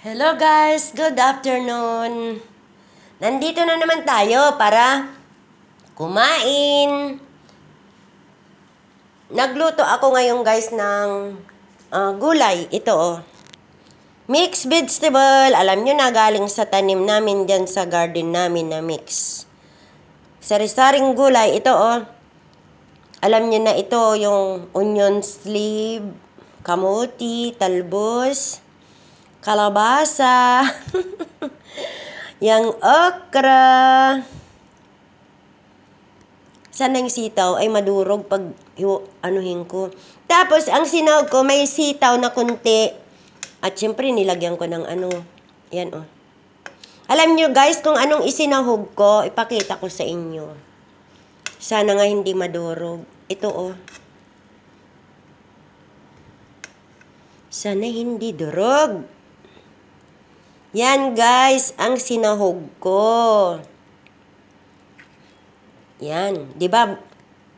Hello guys, good afternoon. Nandito na naman tayo para kumain. Nagluto ako ngayon guys ng ah, gulay. Ito oh. Mixed vegetable. Alam nyo na galing sa tanim namin dyan sa garden namin na mix. Sari-saring gulay. Ito oh. Alam nyo na ito yung onion sleeve, kamuti, talbos, kalabasa, yung okra. Sana yung sitaw ay madurog pag anuhin ko. Tapos, ang sinahog ko, may sitaw na kunti. At syempre, nilagyan ko ng ano. Yan, oh. Alam nyo, guys, kung anong isinahog ko, ipakita ko sa inyo. Sana nga hindi madurog. Ito, oh. Sana hindi durog. Yan, guys, ang sinahog ko. Yan. Di ba,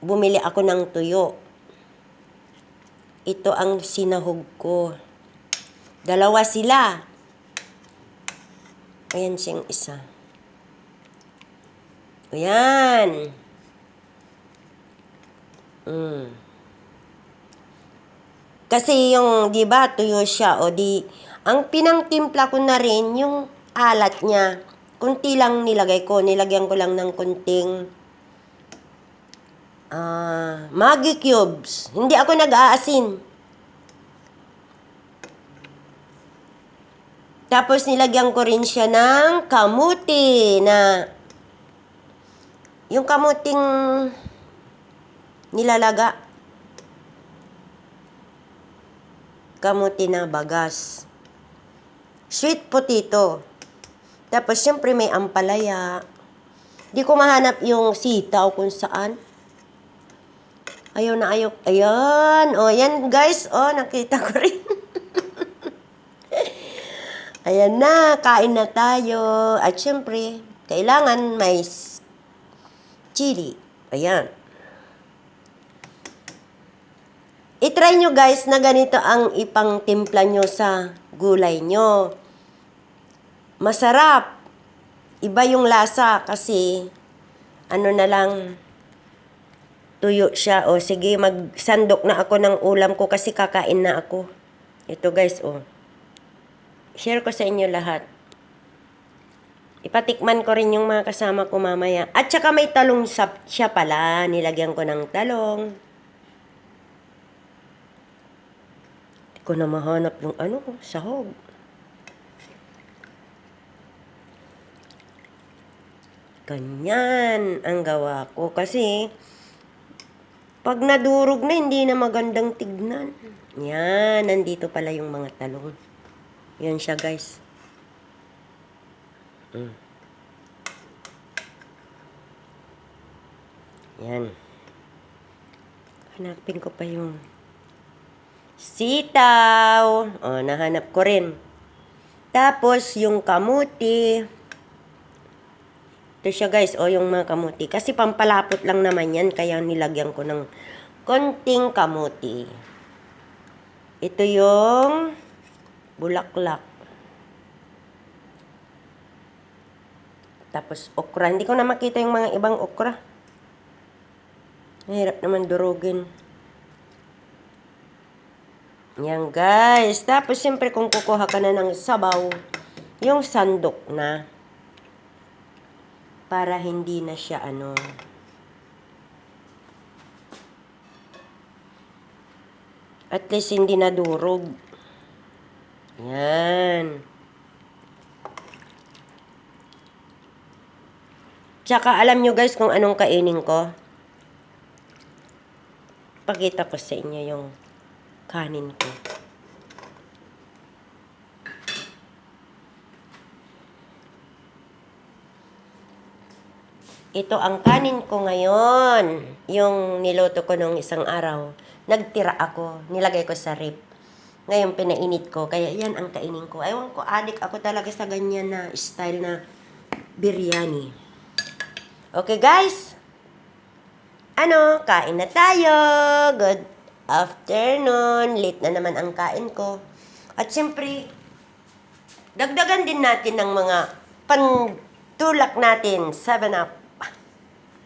bumili ako ng tuyo. Ito ang sinahog ko. Dalawa sila. Ayan siyang isa. Ayan. Mm. Kasi yung, di ba, tuyo siya, o di, ang pinangtimpla ko na rin, yung alat niya. Kunti lang nilagay ko, nilagyan ko lang ng kunting ah Maggi cubes. Hindi ako nag-aasin. Tapos nilagyan ko rin siya ng kamuti na yung kamuting nilalaga. Kamuti na bagas. Sweet potato. Tapos syempre may ampalaya. Di ko mahanap yung sitaw kung saan. Ayaw na ayaw. Ayan. O, yan guys. O, nakita ko rin. Ayan na. Kain na tayo. At syempre, kailangan may chili. Ayan. I-try nyo guys na ganito ang ipang-timpla nyo sa gulay nyo. Masarap. Iba yung lasa kasi ano na lang tuyo siya. O sige, magsandok na ako ng ulam ko kasi kakain na ako. Ito guys, o. Share ko sa inyo lahat. Ipatikman ko rin yung mga kasama ko mamaya. At saka may talong sap siya pala. Nilagyan ko ng talong. Hindi ko na mahanap yung ano, sahog. Ganyan ang gawa ko. Kasi, pag nadurog na, hindi na magandang tignan. Yan, nandito pala yung mga talong. Yan siya, guys. Mm. Yan. Hanapin ko pa yung sitaw. O, nahanap ko rin. Tapos, yung kamuti. Ito siya guys, o yung mga kamuti. Kasi pampalapot lang naman yan, kaya nilagyan ko ng konting kamuti. Ito yung bulaklak. Tapos okra. Hindi ko na makita yung mga ibang okra. Mahirap naman durugin. Yan guys. Tapos siyempre kung kukuha ka na ng sabaw, yung sandok na para hindi na siya ano. At least hindi nadurog. Yan. Tsaka alam nyo guys kung anong kainin ko? Pakita ko sa inyo yung kanin ko Ito ang kanin ko ngayon. Yung niluto ko nung isang araw. Nagtira ako. Nilagay ko sa rip. Ngayon pinainit ko. Kaya yan ang kainin ko. Ewan ko, adik ako talaga sa ganyan na style na biryani. Okay guys? Ano, kain na tayo. Good afternoon. Late na naman ang kain ko. At syempre, Dagdagan din natin ng mga pantulak natin. 7 up.